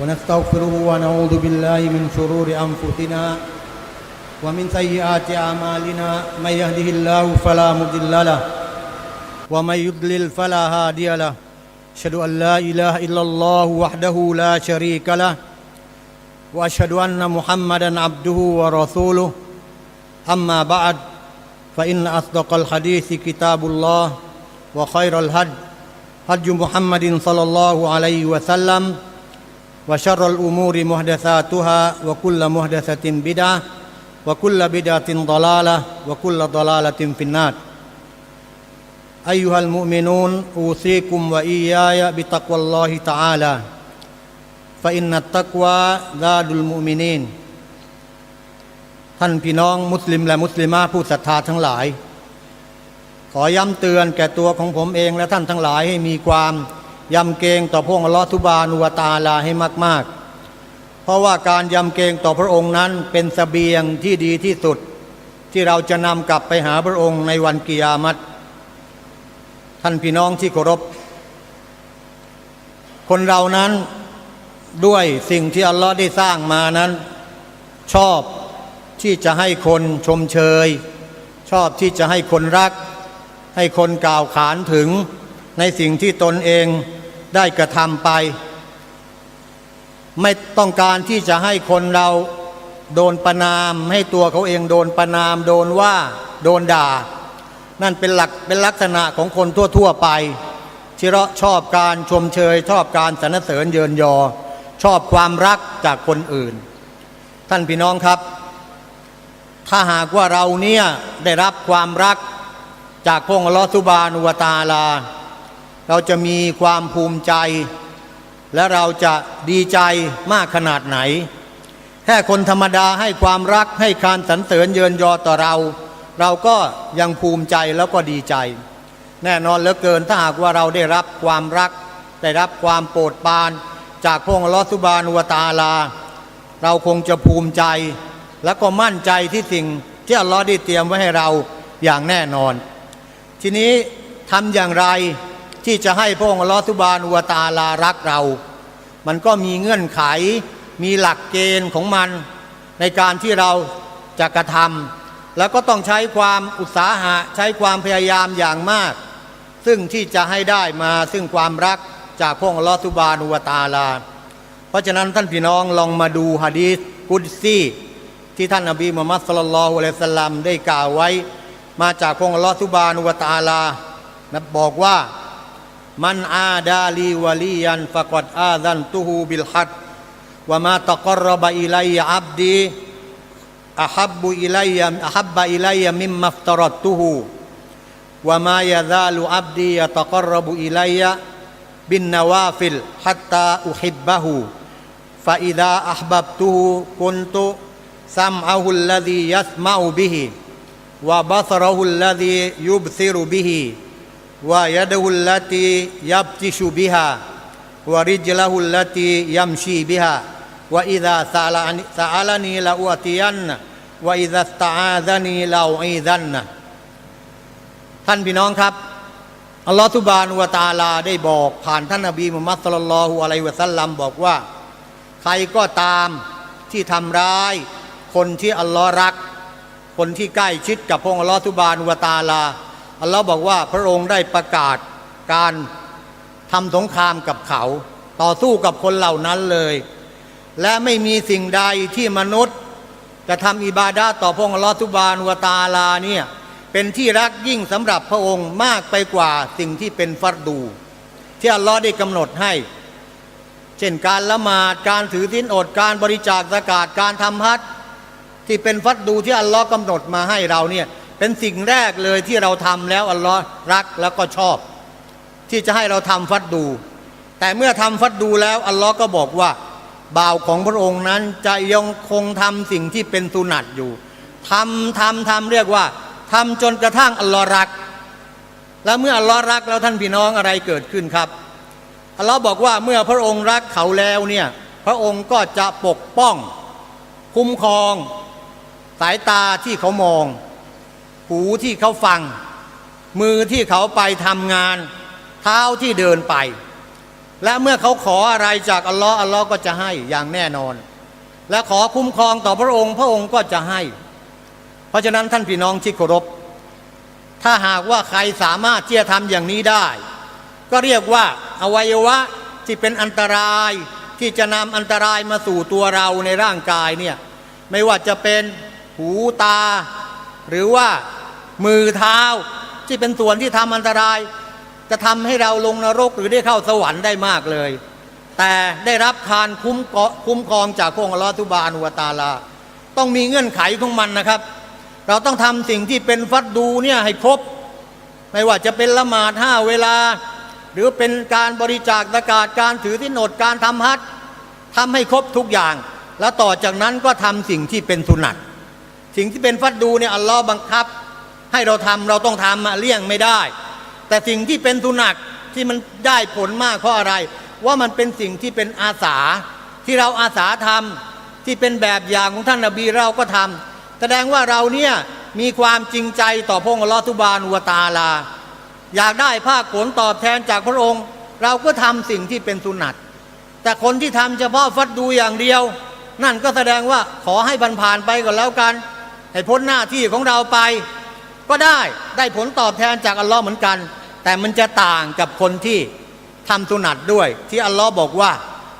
ونستغفره ونعوذ بالله من شرور أنفسنا ومن سيئات أعمالنا من يهده الله فلا مضل له ومن يضلل فلا هادي له. أشهد أن لا إله إلا الله وحده لا شريك له وأشهد أن محمدا عبده ورسوله. أما بعد فإن أصدق الحديث كتاب الله وخير الهدي هدي محمد صلى الله عليه وسلم. وشر الأمور محدثاتها وكل محدثة بدعة وكل بدعة ضلالة وكل ضلالة في النار أيها المؤمنون أوصيكم وإياي بتقوى الله تعالى فإن التقوى زاد المؤمنين ท่านพี่น้องมุสลิมและมุสลิมาผู้ศรัทธาทั้งหลาย ขอย้ำเตือนแก่ตัวของผมเองและท่านทั้งหลายให้มีความ ยำเกรงต่อพระองค์อัลลอฮฺทุบานุวตาอาลาให้มาก ๆ เพราะว่าการยำเกรงต่อพระองค์นั้นเป็นสเสบียงที่ดีที่สุด ที่เราจะนำกลับไปหาพระองค์ในวันกิยามัตท่านพี่น้องที่เคารพ คนเรานั้นด้วยสิ่งที่อัลลอฮ์ได้สร้างมานั้น ชอบที่จะให้คนชมเชย ชอบที่จะให้คนรัก ให้คนกล่าวขานถึงในสิ่งที่ตนเอง ได้กระทำไป ไม่ต้องการที่จะให้คนเราโดนประนามให้ตัวเขาเองโดนประนาม โดนว่าโดนด่า นั่นเป็นหลักเป็นลักษณะของคนทั่ว ๆ ไป ที่เราชอบการชมเชย ชอบการสรรเสริญเยินยอ ชอบความรักจากคนอื่น ท่านพี่น้องครับ ถ้าหากว่าเราเนี่ยได้รับความรักจากพระองค์ลอสุบานุวตาลา เราจะมีความภูมิใจ และเราจะดีใจมากขนาดไหน แค่คนธรรมดาให้ความรักให้การสรรเสริญเยินยอต่อเรา เราก็ยังภูมิใจแล้วก็ดีใจ แน่นอนเหลือเกินถ้าหากว่าเราได้รับความรัก ได้รับความโปรดปราน จากพระองค์ลอสุบานุวตาลา เราคงจะภูมิใจ และก็มั่นใจที่สิ่งที่อัลลอฮ์ได้เตรียมไว้ให้เราอย่างแน่นอน ทีนี้ทำอย่างไร ที่จะให้พระองค์ลอสุบานุวตาลารักเรา มันก็มีเงื่อนไข มีหลักเกณฑ์ของมันในการที่เราจะกระทำแล้วก็ต้องใช้ความอุตสาหะใช้ความพยายามอย่างมาก ซึ่งที่จะให้ได้มาซึ่งความรักจากพระองค์ลอสุบานุวตาลา เพราะฉะนั้นท่านพี่น้องลองมาดูฮะดีษกุดซีที่ท่านนบีมุฮัมมัดสุลลัลลอฮุอะลัยฮิวะสัลลัมได้กล่าวไว้ มาจากพระองค์ลอสุบานุวตาลานะบอกว่านับบอิลัยอับดีอะฮับบุอิลัยอะฮับบะอิลัยมิมมัฟตรัตตุฮูวะมายะซาลุอับดียะตะกรบุอิลัยบินนาวา ฟิลฮัตตาอุฮิบบะฮูฟะอิดาอัฮบับตุฮูกุนตุซัมอะฮุลลซียัสมาอุบิฮิ ويده التي يبطش بها ورجله التي يمشي بها وإذا سألني, سألني لأوتين وإذا استعاذني لأعيذن ท่านพี่น้องครับ อัลลอฮฺสุบานุวะตาลาได้บอก ผ่านท่านนบีมุฮัมมัดสุลลัลลอฮุอะลัยฮิวะสัลลัมบอกว่า ใครก็ตามที่ทำร้าย คนที่อัลลอฮ์รัก คนที่ใกล้ชิดกับพระองค์อัลลอฮฺทุบานวะตาลา อัลลอฮ์บอกว่าพระองค์ได้ประกาศการทำสงครามกับเขา ต่อสู้กับคนเหล่านั้นเลย และไม่มีสิ่งใดที่มนุษย์ จะทำอิบาดาต่อพระองค์อัลลอฮฺทุบานวตาลาเนี่ยเป็นที่รักยิ่งสำหรับพระองค์มากไปกว่าสิ่งที่เป็นฟัรดู ที่อัลลอฮ์ได้กำหนดให้ เช่นการละหมาดการถือทิ้นอดการบริจาคสกาดการทำฮัจญ์ที่เป็นฟัดดูที่อัลลอฮ์กำหนดมาให้เราเนี่ย เป็นสิ่งแรกเลยที่เราทำแล้วอัลลอฮ์รักแล้วก็ชอบ ที่จะให้เราทำฟัดดู แต่เมื่อทำฟัดดูแล้วอัลลอฮ์ก็บอกว่า บ่าวของพระองค์นั้นจะยังคงทำสิ่งที่เป็นสุนัตอยู่ทำทำทำเรียกว่าทำจนกระทั่งอัลลอฮ์รัก แล้วเมื่ออัลลอฮ์รักแล้วท่านพี่น้องอะไรเกิดขึ้นครับอัลลอฮ์บอกว่าเมื่อพระองค์รักเขาแล้วเนี่ยพระองค์ก็จะปกป้อง คุ้มครอง สายตาที่เขามอง หูที่เขาฟัง มือที่เขาไปทำงาน เท้าที่เดินไป และเมื่อเขาขออะไรจากอัลลอฮ์อัลลอฮ์ก็จะให้อย่างแน่นอน และขอคุ้มครองต่อพระองค์ พระองค์ก็จะให้ เพราะฉะนั้นท่านพี่น้องที่เคารพ ถ้าหากว่าใครสามารถที่จะทำอย่างนี้ได้ ก็เรียกว่าอวัยวะที่เป็นอันตรายที่จะนำอันตรายมาสู่ตัวเราในร่างกายเนี่ยไม่ว่าจะเป็นหูตา หรือว่า มือเท้าที่เป็นส่วนที่ทำอันตราย จะทำให้เราลงนรกหรือได้เข้าสวรรค์ได้มากเลย แต่ได้รับการคุ้มเกาะคุ้มครองจากพระองค์อัลอฮฺทุบานุวตาลา ต้องมีเงื่อนไขของมันนะครับ เราต้องทำสิ่งที่เป็นฟัดดูเนี่ยให้ครบ ไม่ว่าจะเป็นละหมาดห้าเวลา หรือเป็นการบริจาคตะกาศการถือที่โนดการทำฮัจญ์ทำให้ครบทุกอย่าง แล้วต่อจากนั้นก็ทำสิ่งที่เป็นสุนัตสิ่งที่เป็นฟัดดูเนี่ยอัลลอฮ์บังคับ ให้เราทำเราต้องทำเลี่ยงไม่ได้ แต่สิ่งที่เป็นสุนัตที่มันได้ผลมากเพราะอะไร ว่ามันเป็นสิ่งที่เป็นอาสา ที่เราอาสาทำที่เป็นแบบอย่างของท่านนบีเราก็ทำแสดงว่าเราเนี่ยมีความจริงใจต่อพระองค์ลอฮฺทุบานุวตาลา อยากได้ภาคผลตอบแทนจากพระองค์ เราก็ทำสิ่งที่เป็นสุนัตแต่คนที่ทำเฉพาะฟัดดูอย่างเดียว นั่นก็แสดงว่าขอให้บันผ่านไปก่อนแล้วกัน ให้พ้นหน้าที่ของเราไป ก็ได้ได้ผลตอบแทนจากอัลลอฮ์เหมือนกัน แต่มันจะต่างกับคนที่ทำสุนัตด้วย ที่อัลลอฮ์บอกว่า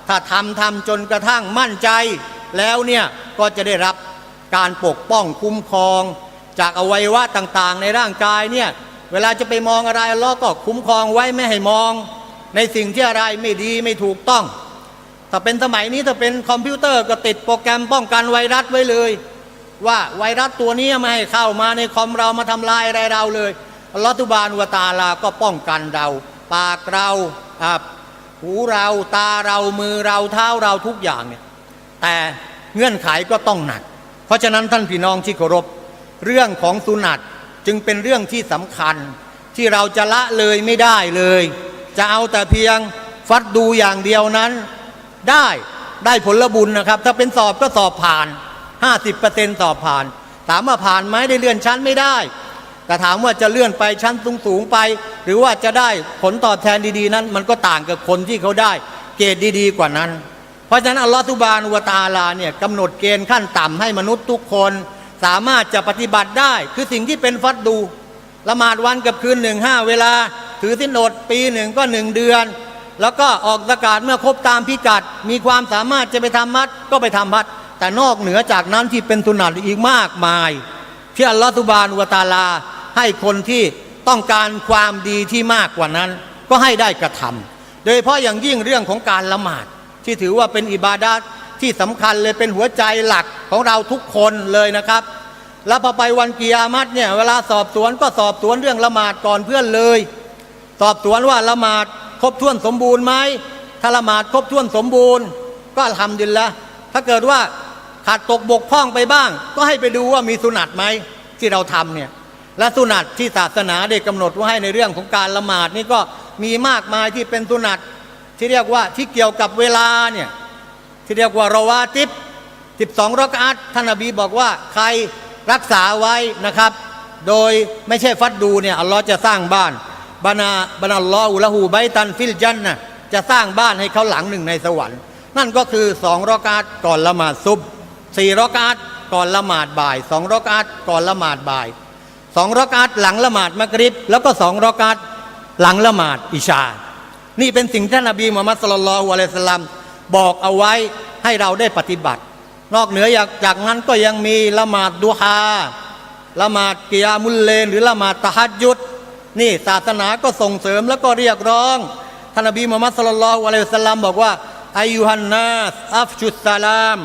ถ้าทำทำจนกระทั่งมั่นใจ แล้วเนี่ยก็จะได้รับการปกป้องคุ้มครอง จากอวัยวะต่างๆ ในร่างกายเนี่ยเวลาจะไปมองอะไรอัลลอฮ์ก็คุ้มครองไว้ไม่ให้มอง ในสิ่งที่อะไรไม่ดีไม่ถูกต้อง ถ้าเป็นสมัยนี้ถ้าเป็นคอมพิวเตอร์ก็ติดโปรแกรมป้องกันไวรัสไว้เลย ว่าไวรัสตัวนี้ไม่ให้เข้ามาในคอมเรามาทำลายอะไรเราเลยอัลอตุบานวตาลาก็ป้องกันเรา ปากเราอ่าหูเราตาเรามือเราเท้าเราทุกอย่างเนี่ยแต่เงื่อนไขก็ต้องหนัก เพราะฉะนั้นท่านพี่น้องที่เคารพเรื่องของสุนัตจึงเป็นเรื่องที่สำคัญที่เราจะละเลยไม่ได้เลย จะเอาแต่เพียงฟัดดูอย่างเดียวนั้น ได้ได้ผลบุญนะครับ ถ้าเป็นสอบก็สอบผ่าน 50%สอบผ่าน ถามว่าผ่านไหมได้เลื่อนชั้นไม่ได้ แต่ถามว่าจะเลื่อนไปชั้นสูงๆไป หรือว่าจะได้ผลตอบแทนดีๆนั้น มันก็ต่างกับคนที่เขาได้เกรดดีๆกว่านั้น เพราะฉะนั้นอัลลอฮฺทุบานุวตาลาเนี่ยกำหนดเกณฑ์ขั้นต่ำให้มนุษย์ทุกคนสามารถจะปฏิบัติได้คือสิ่งที่เป็นฟัดดูละหมาดวันกับคืนหนึ่งห้าเวลา ถือสินอดปีหนึ่งก็หนึ่งเดือน แล้วก็ออกสกาดเมื่อครบตามพิกัด มีความสามารถจะไปทำมัดก็ไปทำมัด แต่นอกเหนือจากนั้นที่เป็นสุนัตอีกมากมาย ที่อัลลอฮฺตุบานวตาลาให้คนที่ต้องการความดีที่มากกว่านั้น ก็ให้ได้กระทำโดยเฉพาะอย่างยิ่งเรื่องของการละหมาด ที่ถือว่าเป็นอิบาดาตที่สำคัญเลยเป็นหัวใจหลักของเราทุกคนเลยนะครับ แล้วพอไปวันกิยามัตเนี่ยเวลาสอบสวนก็สอบสวนเรื่องละหมาดก่อนเพื่อนเลย สอบสวนว่าละหมาดครบถ้วนสมบูรณ์ไหมถ้าละหมาดครบถ้วนสมบูรณ์ ก็ทำดินละถ้าเกิดว่า ขาดตกบกพร่องไปบ้าง ก็ให้ไปดูว่ามีสุนัตไหมที่เราทำเนี่ยและสุนัตที่ศาสนาได้กำหนดไว้ให้ในเรื่องของการละหมาดนี่ก็มีมากมายที่เป็นสุนัตที่เรียกว่าที่เกี่ยวกับเวลาเนี่ยที่เรียกว่ารอวาติบ12รักอัตท่านนบีบอกว่าใครรักษาไว้นะครับ โดยไม่ใช่ฟัดดูเนี่ยอัลลอฮ์จะสร้างบ้านบานาบานัลลอฮุละหูไบตันฟิลจันนะจะสร้างบ้านให้เขาหลังหนึ่งในสวรรค์ นั่นก็คือสองรอกาตก่อนละหมาดซุบ สี่รอกาตก่อนละหมาดบ่ายสองรอกาตก่อนละหมาดบ่ายสองรอกาตหลังละหมาดมักริบแล้วก็สองรอกาตหลังละหมาดอิชา นี่เป็นสิ่งที่นบีมุฮัมมัดสุลลัลลอฮุอะลัยฮิสลามบอกเอาไว้ให้เราได้ปฏิบัติ นอกเหนือจากนั้นก็ยังมีละหมาดดูฮาละหมาดกิยามุลเลน หรือละหมาดตะฮัดยุดนี่ศาสนาก็ส่งเสริมแล้วก็เรียกร้องท่านนบีมุฮัมมัดสุลลัลลอฮุอะลัยฮิสลลัมบอกว่าอายุฮันนัสอัฟชุสสลาม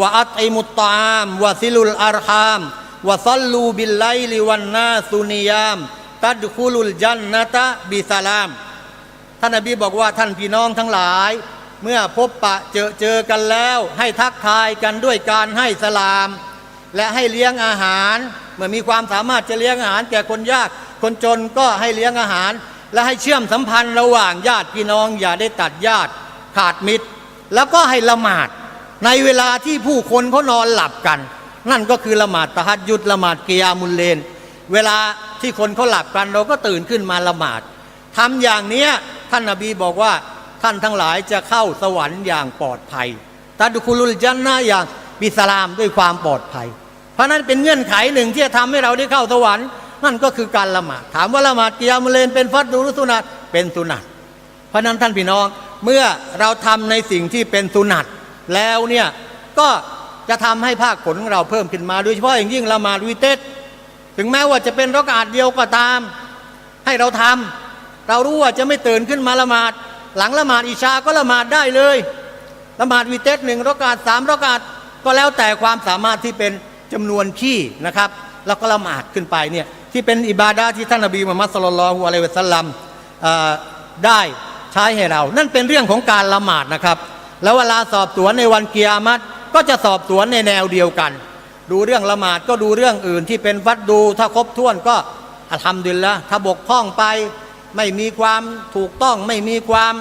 วะอัตอิมุตตามวะซิลุลอารฮามวะซัลลูบิลไลลิวันนาซุนิยาม ตัดคุลุลจันนตะบิสลาม ท่านนบีบอกว่าท่านพี่น้องทั้งหลาย เมื่อพบปะเจอเจอกันแล้ว ให้ทักทายกันด้วยการให้สลาม และให้เลี้ยงอาหาร เมื่อมีความสามารถจะเลี้ยงอาหารแก่คนยากคนจนก็ให้เลี้ยงอาหาร และให้เชื่อมสัมพันธ์ระหว่างญาติพี่น้องอย่าได้ตัดญาติขาดมิตร แล้วก็ให้ละหมาด ในเวลาที่ผู้คนเขานอนหลับกัน นั่นก็คือละหมาดตะฮัดยุดละหมาดเกียามุลเลน เวลาที่คนเขาหลับกันเราก็ตื่นขึ้นมาละหมาดทำอย่างเนี้ยท่านนาบีบอกว่าท่านทั้งหลายจะเข้าสวรรค์อย่างปลอดภัยตาดุคุลุลจันนะอย่างบิสลามด้วยความปลอดภัย เพราะนั้นเป็นเงื่อนไขหนึ่งที่จะทำให้เราได้เข้าสวรรค์นั่นก็คือการละหมาดถามว่าละหมาดกิยามุเลนเป็นฟัดดูรือสุนัตเป็นสุนัตเพราะนั้นท่านพี่น้องเมื่อเราทำในสิ่งที่เป็นสุนัต แล้วเนี่ยก็จะทำให้ภาคผลของเราเพิ่มขึ้นมา โดยเฉพาะอย่างยิ่งละหมาดวิเตสถึงแม้ว่าจะเป็นรักาดเดียวก็ตาม ให้เราทำเรารู้ว่าจะไม่ตื่นขึ้นมาละหมาด หลังละหมาดอิชาก็ละหมาดได้เลยละหมาดวิเตสหนึ่งรักาดสามรักาดก็แล้วแต่ความสามารถที่เป็นจำนวนขี้นะครับ แล้วก็ละหมาดขึ้นไปเนี่ยที่เป็นอิบาดาที่ท่านนบีมุฮัมมัดสุลลัลฮุอะลัยวะสัลลัมได้ใช้ให้เรา นั่นเป็นเรื่องของการละหมาดนะครับ แล้วเวลาสอบสวนในวันเกียรติก็จะสอบสวนในแนวเดียวกัน ดูเรื่องละหมาดก็ดูเรื่องอื่นที่เป็นวัดดู ถ้าครบถ้วนก็อัลฮัมดุลิลละถ้าบกพร่องไปไม่มีความถูกต้องไม่มีความ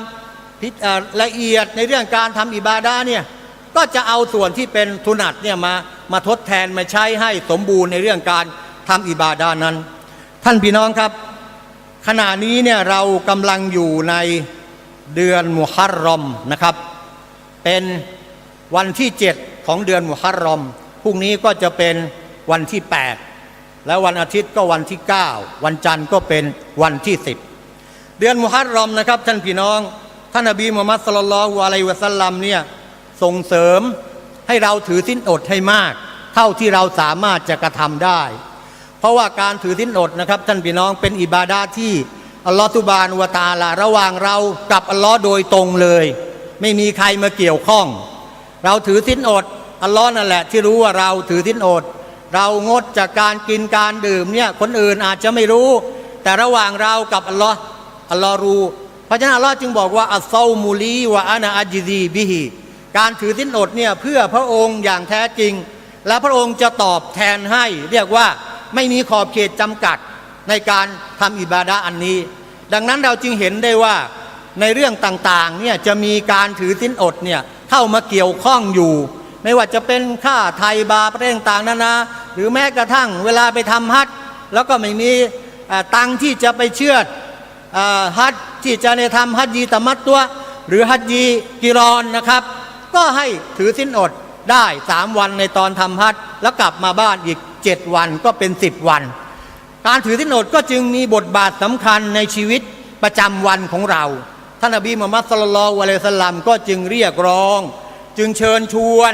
ละเอียดในเรื่องการทำอิบาดาเนี่ยก็จะเอาส่วนที่เป็นทุนัดเนี่ยมามาทดแทนมาใช้ให้สมบูรณ์ในเรื่องการทำอิบาดานั้น ท่านพี่น้องครับ ขณะนี้เนี่ยเรากำลังอยู่ในเดือนมุฮัรรอมนะครับ เป็นวันที่ 7 ของเดือนมุฮัรรอมพรุ่งนี้ก็จะเป็นวันที่ 8 แล้ววันอาทิตย์ก็วันที่ 9 วันจันทร์ก็เป็นวันที่ 10 เดือนมุฮัรรอมนะครับ ท่านพี่น้อง ท่านนบีมุฮัมมัดสลลัลอฮุอะลัยวะสัลลัมเนี่ยส่งเสริมให้เราถือสิ้นอดให้มาก เท่าที่เราสามารถจะกระทำได้ เพราะว่าการถือสิ้นอดนะครับ ท่านพี่น้องเป็นอิบาดาที่อัลลอฮฺตุบานวตาลาระหว่างเรากับอัลลอฮ์โดยตรงเลย ไม่มีใครมาเกี่ยวข้อง เราถือสิ้นอดอัลลอฮ์นั่นแหละที่รู้ว่าเราถือสิ้นอด เรางดจากการกินการดื่มเนี่ยคนอื่นอาจจะไม่รู้ แต่ระหว่างเรากับอัลลอฮ์อัลลอฮ์รู้ เพราะฉะนั้นอัลลอฮ์จึงบอกว่าอัลซามูลีวะอานาอัจดีบิฮิการถือสิ้นอดเนี่ยเพื่อพระองค์อย่างแท้จริง และพระองค์จะตอบแทนให้ เรียกว่าไม่มีขอบเขตจำกัดในการทำอิบาดะอันนี้ ดังนั้นเราจึงเห็นได้ว่า ในเรื่องต่างๆเนี่ยจะมีการถือสินอดเนี่ยเข้ามาเกี่ยวข้องอยู่ ไม่ว่าจะเป็นค่าไทยบาประเทศต่างๆนานาหรือแม้กระทั่งเวลาไปทำฮัจญ์แล้วก็ไม่มีตังที่จะไปเชื่อดฮัจญ์ที่จะในทำฮัจญีตะมัตตัว หรือฮัจญีกิรอนนะครับ ก็ให้ถือสินอดได้สามวันในตอนทำฮัจญ์แล้วกลับมาบ้านอีกเจ็ดวันก็เป็นสิบวัน การถือสินอดก็จึงมีบทบาทสำคัญในชีวิตประจำวันของเรา ท่านนบีมุฮัมมัดสลลัลลอฮุอะลัยฮิวะสัลลัมก็จึงเรียกร้อง จึงเชิญชวน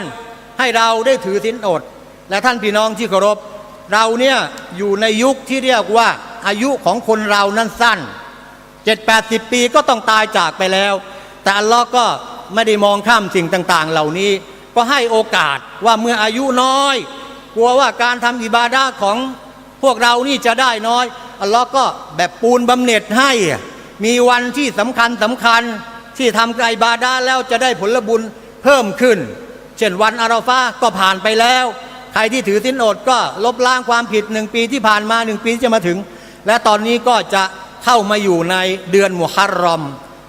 ให้เราได้ถือสิ้นอด และท่านพี่น้องที่เคารพ เราเนี่ยอยู่ในยุคที่เรียกว่าอายุของคนเรานั้นสั้นเจ็ดแปดสิบปีก็ต้องตายจากไปแล้ว แต่อัลลอฮ์ก็ไม่ได้มองข้ามสิ่งต่าง ๆ เหล่านี้ ก็ให้โอกาสว่าเมื่ออายุน้อย กลัวว่าการทำอิบาดาของพวกเรานี่จะได้น้อยอัลลอฮ์ก็แบบปูนบำเหน็จให้ มีวันที่สำคัญสำคัญที่ทำไกอิบาดาแล้วจะได้ผลบุญเพิ่มขึ้น เช่นวันอาราฟาก็ผ่านไปแล้ว ใครที่ถือสินอดก็ลบล้างความผิดหนึ่งปีที่ผ่านมาหนึ่งปีที่จะมาถึง และตอนนี้ก็จะเข้ามาอยู่ในเดือนมุฮัรรอม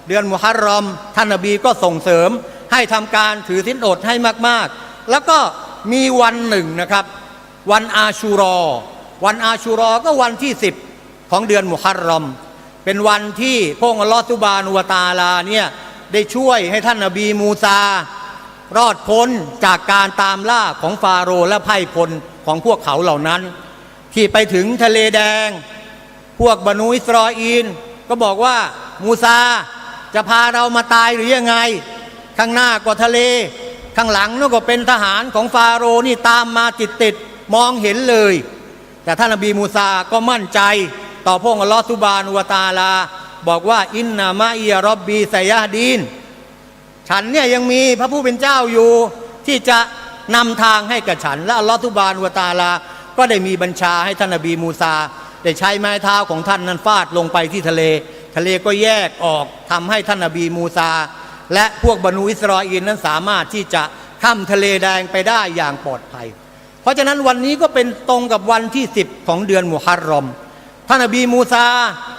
เดือนมุฮัรรอม ท่านนบีก็ส่งเสริมให้ทำการถือสินอดให้มากๆ แล้วก็มีวันหนึ่งนะครับ วันอาชูรอ วันอาชูรอก็วันที่ 10 ของเดือนมุฮัรรอม เป็นวันที่พระองค์ลอฮฺตุบานุวตาลาเนี่ยได้ช่วยให้ท่านนบีมูซารอดพ้นจากการตามล่าของฟาโรห์และไพ่พลของพวกเขาเหล่านั้น ที่ไปถึงทะเลแดง พวกบรรนุอิสราเอลก็บอกว่ามูซาจะพาเรามาตายหรือยังไง ข้างหน้าก็ทะเล ข้างหลังนั่นก็เป็นทหารของฟาโรห์นี่ตามมาติดติดมองเห็นเลย แต่ท่านนบีมูซาก็มั่นใจ ต่อพระองค์อัลลอฮฺสุบานุวตาลา บอกว่าอินนามาอียรอบบีไซยาดีน ฉันเนี่ยยังมีพระผู้เป็นเจ้าอยู่ ที่จะนำทางให้กับฉัน และอัลลอฮฺทุบานวตาลา ก็ได้มีบัญชาให้ท่านนบีมูซา ได้ใช้ไม้เท้าของท่านนั้นฟาดลงไปที่ทะเล ทะเลก็แยกออกทำให้ท่านนบีมูซา และพวกบรรนุอิสราเอลนั้นสามารถที่จะข้ามทะเลแดงไปได้อย่างปลอดภัย เพราะฉะนั้นวันนี้ก็เป็นตรงกับวันที่ 10 ของเดือนมุฮัรรอม ท่านนบีมูซา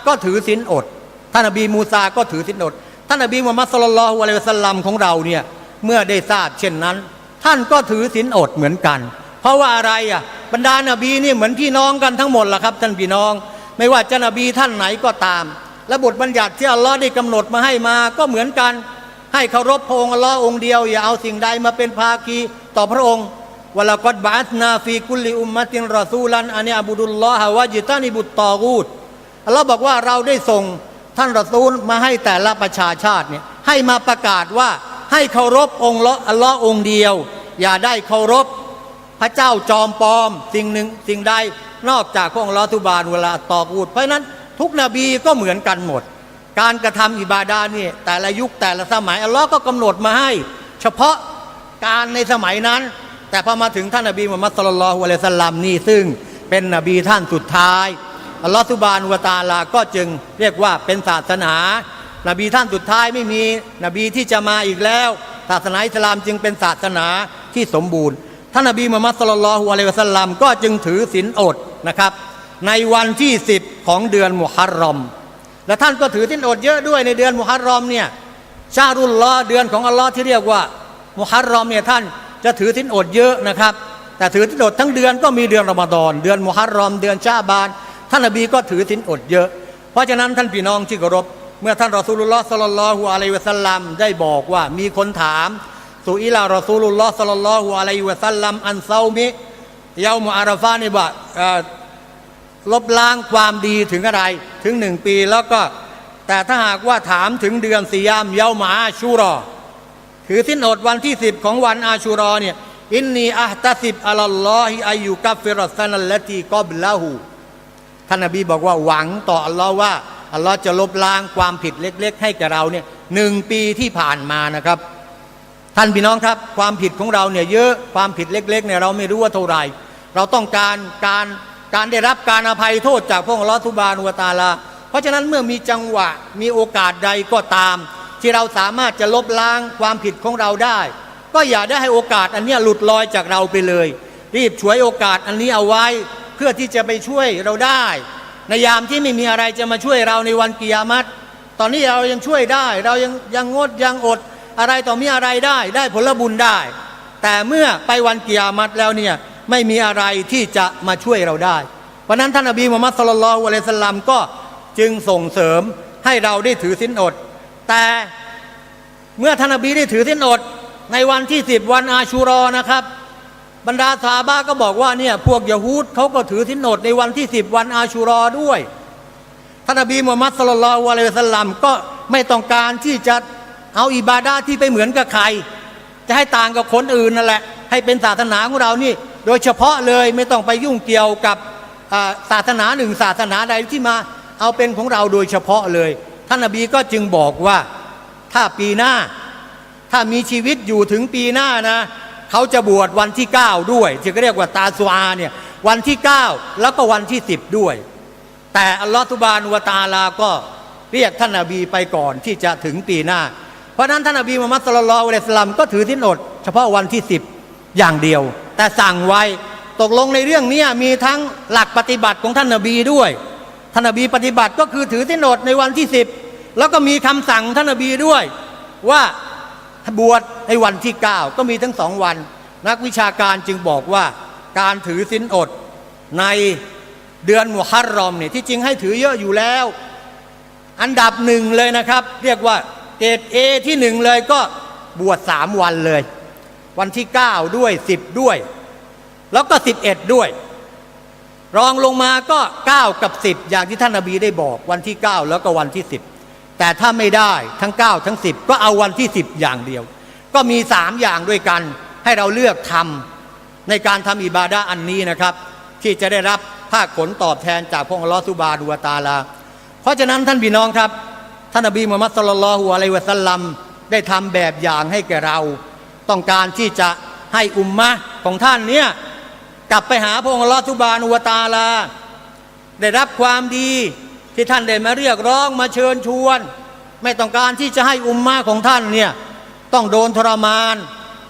ก็ถือศีลอด ท่านนบีมูซาก็ถือศีลอด ท่านนบีมุฮัมมัดสุลลัลอฮุอะลัยฮิวะสัลลัมของเราเนี่ยเมื่อได้ทราบเช่นนั้น ท่านก็ถือศีลอดเหมือนกัน เพราะว่าอะไรอะบรรดานบีนี่เหมือนพี่น้องกันทั้งหมดล่ะครับ ท่านพี่น้อง ไม่ว่าจะนบีท่านไหนก็ตาม และบทบัญญัติที่อัลลอฮ์ได้กำหนดมาให้มาก็เหมือนกัน ให้เคารพพระองค์อัลลอฮ์องเดียว อย่าเอาสิ่งใดมาเป็นภาคีต่อพระองค์ วลากอดบาสนาฟีกุลิอุมมตินรอซูลันอันนี้อบุดุลลอฮะวะจิตานิบุตตอกูดอัลลอฮ์บอกว่าเราได้ส่งท่านรอซูลมาให้แต่ละประชาชาติเนี่ยให้มาประกาศว่าให้เคารพองค์อัลลอฮ์องค์เดียว อย่าได้เคารพพระเจ้าจอมปลอมสิ่งหนึ่งสิ่งใดนอกจากพระองค์ลอทุบานเวลาตอกูดเพราะนั้นทุกนบีก็เหมือนกันหมด การกระทำอิบาดานี่แต่ละยุคแต่ละสมัยอัลลอฮ์ก็กำหนดมาให้ เฉพาะการในสมัยนั้น แต่พอมาถึงท่านนบีมุฮัมมัดสุลลัลฮุอะลัยสลัมนี่ซึ่งเป็นนบีท่านสุดท้ายอัลลอฮ์สุบานุวตาลาก็จึงเรียกว่าเป็นศาสนา นบีท่านสุดท้ายไม่มีนบีที่จะมาอีกแล้ว ศาสนาอิสลามจึงเป็นศาสนาที่สมบูรณ์ ท่านนบีมุฮัมมัดสุลลัลฮุอะลัยวะสัลลัมก็จึงถือศีลอดนะครับ ในวันที่ 10 ของเดือนมุฮัรรอม และท่านก็ถือศีลอดเยอะด้วยในเดือนมุฮัรรอมเนี่ยชารุลลอเดือนของอัลลอฮ์ที่เรียกว่ามุฮัรรอมเนี่ยท่าน จะถือศีลอดเยอะนะครับ แต่ถือศีลอดทั้งเดือนก็มีเดือนรอมฎอนเดือนมุฮัรรอม เดือนชาบาน ท่านนบีก็ถือศีลอดเยอะ เพราะฉะนั้นท่านพี่น้องที่เคารพเมื่อท่านรอซูลุลลอฮ์สัลลัลลอฮุอะลัยวะสัลลัมได้บอกว่ามีคนถามสุอิลารอซูลุลลอฮ์สัลลัลลอฮุอะลัยวะสัลลัมอันเซามิเยามุอาราฟานี่ว่าลบล้างความดีถึงอะไรถึงหนึ่งปีแล้วก็แต่ถ้าหากว่าถามถึงเดือนสียามเยามาชูรอ ถือสิ้นอดวันที่สิบของวันอาชูรอเนี่ยอินนีอัตสิบอัลลอฮิอายุกัฟฟิรัสนัลละตีกอบละหูท่านนบีบอกว่าหวังต่ออัลลอฮ์ว่าอัลลอฮ์จะลบล้างความผิดเล็ก ๆ ให้กับเราเนี่ยหนึ่งปีที่ผ่านมานะครับ ท่านพี่น้องครับ ความผิดของเราเนี่ยเยอะความผิดเล็กๆเนี่ยเราไม่รู้ว่าเท่าไหร่ เราต้องการการการได้รับการอภัยโทษจากพระองค์อัลอทุบานุวตาลา เพราะฉะนั้นเมื่อมีจังหวะมีโอกาสใดก็ตาม ที่เราสามารถจะลบล้างความผิดของเราได้ ก็อย่าได้ให้โอกาสอันนี้หลุดลอยจากเราไปเลย รีบฉวยโอกาสอันนี้เอาไว้ เพื่อที่จะไปช่วยเราได้ ในยามที่ไม่มีอะไรจะมาช่วยเราในวันกิยามัตตอนนี้เรายังช่วยได้ เรายังยังงดยังอดอะไรต่อมีอะไรได้ได้ผลบุญได้ แต่เมื่อไปวันกิยามัตแล้วเนี่ยไม่มีอะไรที่จะมาช่วยเราได้ เพราะนั้นท่านอบีมุฮัมมัดสุลลัลลอฮุอะลัยฮิสสลามก็จึงส่งเสริมให้เราได้ถือศีลอด แต่เมื่อท่านอบีได้ถือศีลอดในวันที่สิบวันอาชูรอนะครับ บรรดาสาบาก็บอกว่าเนี่ยพวกยะฮูดเขาก็ถือศีลอดในวันที่สิบวันอาชูรอด้วยท่านนบีมูฮัมมัดสลลัลลอฮุอะลัยฮิวะสัลลัมก็ไม่ต้องการที่จะเอาอิบาดาที่ไปเหมือนกับใคร จะให้ต่างกับคนอื่นนั่นแหละ ให้เป็นศาสนาของเรานี่ โดยเฉพาะเลยไม่ต้องไปยุ่งเกี่ยวกับศาสนาหนึ่งศาสนาใดที่มาเอาเป็นของเราโดยเฉพาะเลย ท่านนบีก็จึงบอกว่าถ้าปีหน้า ถ้ามีชีวิตอยู่ถึงปีหน้านะ เขาจะบวชวันที่ 9 ด้วยที่เรียกว่าตาสุอาเนี่ยวันที่ 9 แล้วก็วันที่ 10 ด้วย แต่อัลลอฮฺตุบานุวะตาลาก็เรียกท่านนบีไปก่อนที่จะถึงปีหน้า เพราะนั้นท่านนบีมุฮัมมัดสุลลัลลอฮุอะลัยสลามก็ถือที่อดเฉพาะวันที่ 10 อย่างเดียว แต่สั่งไว้ตกลงในเรื่องนี้มีทั้งหลักปฏิบัติของท่านนาบีด้วย ท่านนบีปฏิบัติก็คือถือที่อดในวันที่10แล้วก็มีคำสั่งท่านนบีด้วย ว่าบวชในวันที่9ก็มีทั้งสองวัน นักวิชาการจึงบอกว่าการถือศีลอดในเดือนมุฮัรรอมเนี่ยที่จริงให้ถือเยอะอยู่แล้ว อันดับหนึ่งเลยนะครับ เรียกว่าเกรดเอที่หนึ่งเลยก็บวชสามวันเลย วันที่ 9 ด้วย 10 ด้วย แล้วก็ 11 ด้วย รองลงมาก็ 9 กับ 10 อย่างที่ท่านนบีได้บอกวันที่ 9 แล้วก็วันที่ 10 แต่ถ้าไม่ได้ทั้ง 9 ทั้ง 10 ก็เอาวันที่ 10 อย่างเดียว ก็มี 3 อย่างด้วยกันให้เราเลือกทำในการทำอิบาดะอันนี้นะครับ ที่จะได้รับภาคผลตอบแทนจากพระองค์ลอฮฺซุบานุวะตาลา เพราะฉะนั้นท่านพี่น้องครับ ท่านนบีมุฮัมมัดสุลลัลฮุอะลัยฮิวะสัลลัมได้ทำแบบอย่างให้แก่เรา ต้องการที่จะให้อุมมะของท่านเนี่ย กลับไปหาพระองค์ลอฮฺซุบานุวตาลา ได้รับความดีที่ท่านได้มาเรียกร้องมาเชิญชวน ไม่ต้องการที่จะให้อุมมาของท่านเนี่ยต้องโดนทรมาน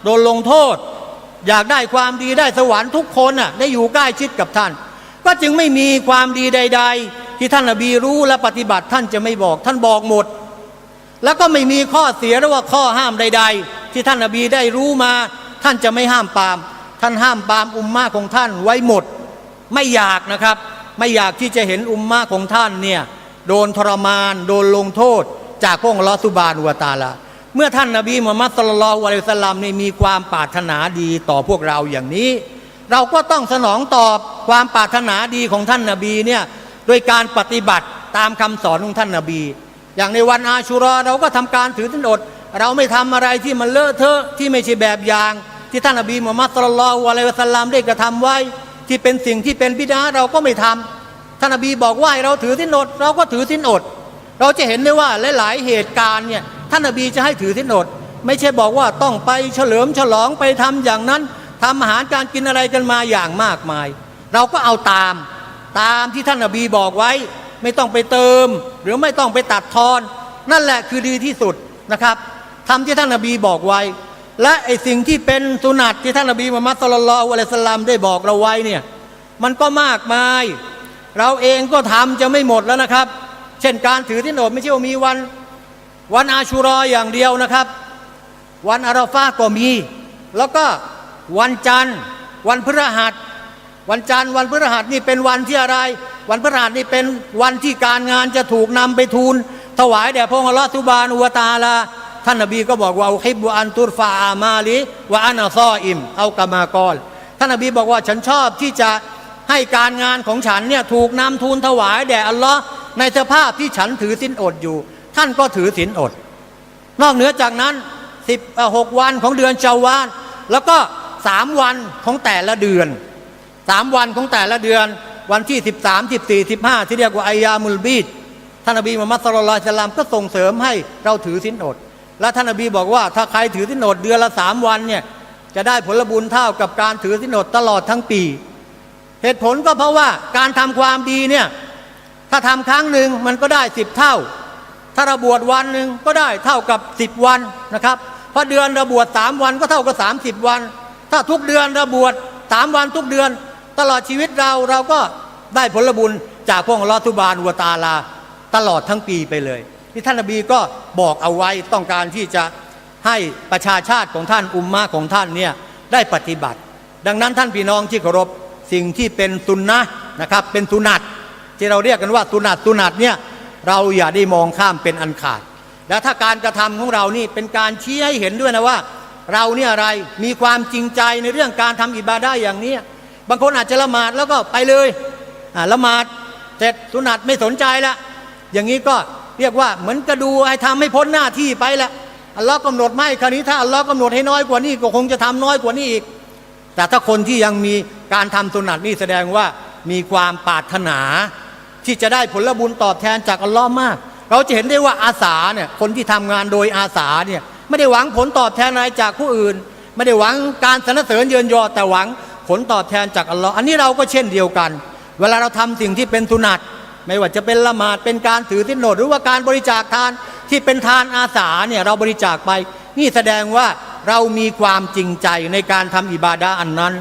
โดนลงโทษ อยากได้ความดีได้สวรรค์ทุกคนน่ะได้อยู่ใกล้ชิดกับท่าน ก็จึงไม่มีความดีใด ๆ ที่ท่านนบีรู้และปฏิบัติท่านจะไม่บอกท่านบอกหมด แล้วก็ไม่มีข้อเสียหรือว่าข้อห้ามใด ๆ ที่ท่านนบีได้รู้มา ท่านจะไม่ห้ามปาม ท่านห้ามปามอุมมาของท่านไว้หมด ไม่อยากนะครับ ไม่อยากที่จะเห็นอุมมาของท่านเนี่ยโดนทรมาน โดนลงโทษ จากพระองค์อัลอสุบานุวตาลาเมื่อท่านนบีมุฮัมมัดสุลลัลลอะลัยสลลัมนี่มีความปรารถนาดีต่อพวกเราอย่างนี้ เราก็ต้องสนองตอบความปรารถนาดีของท่านนบีเนี่ยโดยการปฏิบัติตามคำสอนของท่านนบี อย่างในวันอาชุรอเราก็ทำการถือสินอด เราไม่ทำอะไรที่มันเลอะเทอะที่ไม่ใช่แบบอย่าง ที่ท่านนบีมุฮัมมัดสุลลัลลอะลัยวะสัลลัมได้กระทำไว้ ที่เป็นสิ่งที่เป็นบิดาเราก็ไม่ทำท่านนบีบอกว่าเราถือสินอด เราก็ถือสินอด เราจะเห็นได้ว่าหลายๆเหตุการณ์เนี่ยท่านนบีจะให้ถือสินอด ไม่ใช่บอกว่าต้องไปเฉลิมฉลองไปทำอย่างนั้นทำอาหารการกินอะไรกันมาอย่างมากมาย เราก็เอาตามตามที่ท่านนบีบอกไว้ ไม่ต้องไปเติม หรือไม่ต้องไปตัดทอน นั่นแหละคือดีที่สุดนะครับทำที่ท่านนบีบอกไว้ และไอสิ่งที่เป็นสุนัตที่ท่านนบีมุฮัมมัดสุลลัลอะลัยสลลัมได้บอกเราไว้เนี่ยมันก็มากมาย เราเองก็ทำจะไม่หมดแล้วนะครับ เช่นการถือที่โหนดไม่ใช่ว่ามีวัน วันอาชูรออย่างเดียวนะครับ วันอาราฟาก็มี แล้วก็วันจันทร์ วันพฤหัส วันจันทร์วันพฤหัสนี่เป็นวันที่อะไร วันพฤหัสนี่เป็นวันที่การงานจะถูกนำไปทูล ถวายแด่พระองค์อัลลอฮฺตุบานุวะตาลา ท่านนบีก็บอกว่าอุฮิบุอันตุรฟาอามาลิวะอานาซออิมเอากามากรท่านนบีบอกว่าฉันชอบที่จะให้การงานของฉันเนี่ยถูกนำทูลถวายแด่อัลลอฮ์ในสภาพที่ฉันถือสินอดอยู่ ท่านก็ถือสินอด นอกเหนือจากนั้นสิบหกวันของเดือนชาวานแล้วก็สามวันของแต่ละเดือนสามวันของแต่ละเดือน วันที่สิบสามสิบสี่สิบห้าที่เรียกว่าอายามุลบีดท่านนบีมุฮัมมัดสุลลัลลอฮิสลลัมก็ส่งเสริมให้เราถือสินอด และท่านนบีบอกว่า ถ้าใครถือสินอดเดือนละสามวันเนี่ยจะได้ผลบุญเท่ากับการถือสินอดตลอดทั้งปี เหตุผลก็เพราะว่าการทำความดีเนี่ยถ้าทำครั้งหนึ่งมันก็ได้สิบเท่า ถ้าราบวชวันหนึ่งก็ได้เท่ากับ10วันนะครับเพราะเดือนราบวชสามวันก็เท่ากับ30วัน ถ้าทุกเดือนราบวชสามวันทุกเดือน ตลอดชีวิตเราเราก็ได้ผลบุญจากพระองค์ลลอฮฺทุบานวะตาลา ตลอดทั้งปีไปเลย ที่ท่านนบีก็บอกเอาไว้ต้องการที่จะให้ประชาชาติของท่านอุมมะของท่านเนี่ยได้ปฏิบัติ ดังนั้นท่านพี่น้องที่เคารพสิ่งที่เป็นสุนนะนะครับเป็นสุนัตที่เราเรียกกันว่าสุนัตสุนัตเนี่ยเราอย่าได้มองข้ามเป็นอันขาด และถ้าการกระทำของเรานี่เป็นการชี้ให้เห็นด้วยนะว่า เราเนี่ยอะไรมีความจริงใจในเรื่องการทำอิบาดาอย่างนี้บางคนอาจจะละหมาดแล้วก็ไปเลยละหมาดเสร็จสุนัตไม่สนใจละอย่างนี้ก็ เรียกว่าเหมือนกระดูให้ทำให้พ้นหน้าที่ไปและอัลลอฮ์กำหนดไม่คราวนี้ถ้าอัลลอฮ์กำหนดให้น้อยกว่านี้ก็คงจะทำน้อยกว่านี้อีก แต่ถ้าคนที่ยังมีการทำสุนัตนี่แสดงว่ามีความปรารถนาที่จะได้ผลบุญตอบแทนจากอัลลอฮ์มาก เราจะเห็นได้ว่าอาสาเนี่ยคนที่ทำงานโดยอาสาเนี่ยไม่ได้หวังผลตอบแทนอะไรจากผู้อื่น ไม่ได้หวังการสรรเสริญเยินยอแต่หวังผลตอบแทนจากอัลลอฮ์อันนี้เราก็เช่นเดียวกัน เวลาเราทำสิ่งที่เป็นสุนัต ไม่ว่าจะเป็นละหมาดเป็นการถือทิศโนดหรือว่าการบริจาคทานที่เป็นทานอาสาเนี่ยเราบริจาคไป นี่แสดงว่าเรามีความจริงใจในการทำอิบาดาอันนั้น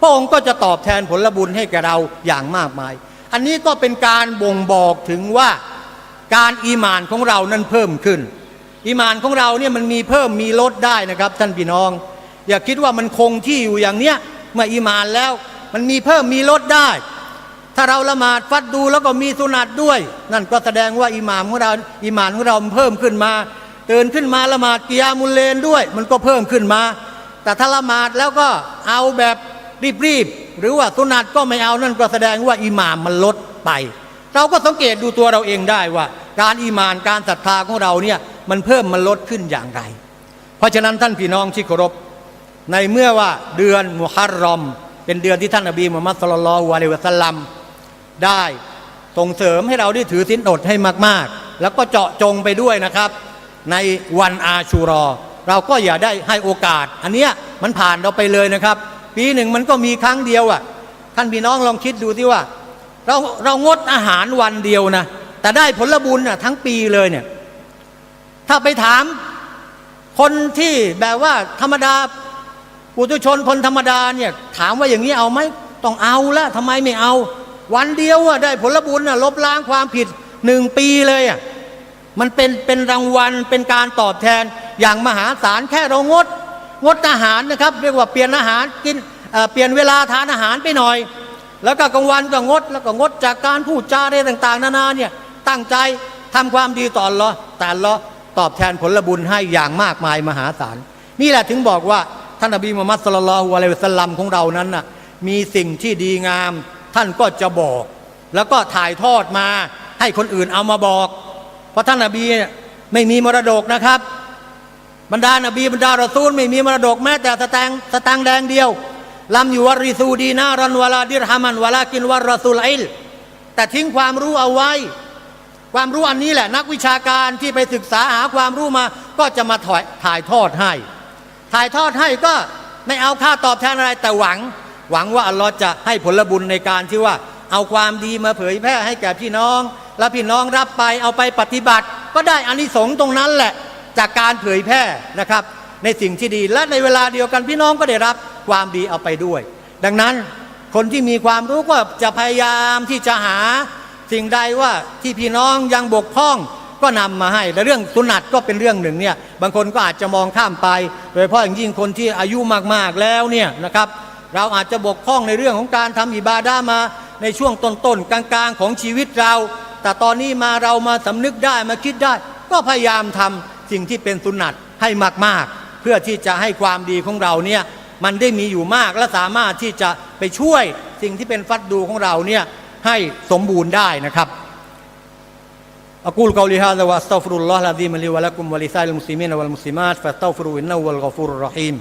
พระองค์ก็จะตอบแทนผลบุญให้แก่เราอย่างมากมาย อันนี้ก็เป็นการบ่งบอกถึงว่าการอีมานของเรานั้นเพิ่มขึ้น อีมานของเราเนี่ยมันมีเพิ่มมีลดได้นะครับท่านพี่น้อง อย่าคิดว่ามันคงที่อยู่อย่างเนี้ยเมื่ออีมานแล้วมันมีเพิ่มมีลดได้ ถ้าเราละหมาดฟัดดูแล้วก็มีสุนัตด้วย นั่นก็แสดงว่าอิหมามของเราอิหมานของเรามันเพิ่มขึ้นมาตื่นขึ้นมาละหมาดกิยามุลเลนด้วย มันก็เพิ่มขึ้นมา แต่ถ้าละหมาดแล้วก็เอาแบบรีบๆหรือว่าสุนัตก็ไม่เอานั่นก็แสดงว่าอิหมามมันลดไป เราก็สังเกตดูตัวเราเองได้ว่า การอิมานการศรัทธาของเราเนี่ยมันเพิ่มมันลดขึ้นอย่างไร เพราะฉะนั้นท่านพี่น้องที่เคารพในเมื่อว่าเดือนมุฮัรรอม เป็นเดือนที่ท่านนบีมุฮัมมัดสุลลัลฮุอะลัยฮิวะสัลลัม ได้ส่งเสริมให้เราได้ถือศีลอดให้มากๆ แล้วก็เจาะจงไปด้วยนะครับ ในวันอาชูรอ เราก็อย่าได้ให้โอกาส อันเนี้ยมันผ่านเราไปเลยนะครับ ปีหนึ่งมันก็มีครั้งเดียวอะท่านพี่น้องลองคิดดูที่ว่า เราเรางดอาหารวันเดียวนะแต่ได้ผลบุญน่ะทั้งปีเลยเนี่ยถ้าไปถามคนที่แบบว่าธรรมดาปุถุชนคนธรรมดาเนี่ยถามว่าอย่างนี้เอาไหมต้องเอาละทำไมไม่เอา วันเดียวอะได้ผลบุญอะลบล้างความผิดหนึ่งปีเลยอะมันเป็นเป็นรางวัลเป็นการตอบแทนอย่างมหาศาลแค่เรางด งดอาหารนะครับ เรียกว่าเปลี่ยนอาหารกินเปลี่ยนเวลาทานอาหารไปหน่อย แล้วก็กลางวันก็งด แล้วก็งดจากการพูดจาอะไรต่าง ๆ นานาเนี่ยตั้งใจทำความดีต่ออัลเลอแต่ลเลอตอบแทนผลบุญให้อย่างมากมายมหาศาลนี่แหละถึงบอกว่าท่านนบีมุฮัมมัดสลลัลฮุอะลัยฮิวสัลลัมของเรานั้นน่ะมีสิ่งที่ดีงาม ท่านก็จะบอก แล้วก็ถ่ายทอดมาให้คนอื่นเอามาบอก เพราะท่านนบีเนี่ยไม่มีมรดกนะครับ บรรดานบีบรรดารอซูลไม่มีมรดกแม้แต่สแตงสตังแดงเดียวลำอยู่วาริซูดีนารันวลาดิรฮามันวลากินวารอซูลอิลแต่ทิ้งความรู้เอาไว้ ความรู้อันนี้แหละ นักวิชาการที่ไปศึกษาหาความรู้มา ก็จะมาถ่ายถ่ายทอดให้ ถ่ายทอดให้ก็ไม่เอาค่าตอบแทนอะไรแต่หวัง หวังว่าอัลลอฮ์จะให้ผลบุญในการที่ว่า เอาความดีมาเผยแพร่ให้แก่พี่น้อง แล้วพี่น้องรับไปเอาไปปฏิบัติ ก็ได้อานิสงส์ตรงนั้นแหละ จากการเผยแพร่นะครับ ในสิ่งที่ดีและในเวลาเดียวกันพี่น้องก็ได้รับความดีเอาไปด้วย ดังนั้นคนที่มีความรู้ก็จะพยายามที่จะหาสิ่งใดว่าที่พี่น้องยังบกพร่องก็นำมาให้และเรื่องสุนัตก็เป็นเรื่องหนึ่งเนี่ยบางคนก็อาจจะมองข้ามไป โดยเฉพาะอย่างยิ่งคนที่อายุมากๆแล้วเนี่ยนะครับ เราอาจจะบกพร่องในเรื่องของการทำอิบาดามาในช่วงต้นๆกลางๆของชีวิตเรา แต่ตอนนี้มาเรามาสำนึกได้มาคิดได้ ก็พยายามทำสิ่งที่เป็นสุนัตให้มากๆ เพื่อที่จะให้ความดีของเราเนี่ยมันได้มีอยู่มากและสามารถที่จะไปช่วยสิ่งที่เป็นฟัดดูของเราเนี่ยให้สมบูรณ์ได้นะครับอักูลกาลิฮะดะวะสตัฟรุลลอฮ์ลาดีมลิวะลักุมวะลิซาลมุสลิมีนวะลมุสลิมาตฟัสตัฟรุอินนะวะลกฟูรุรรฮีม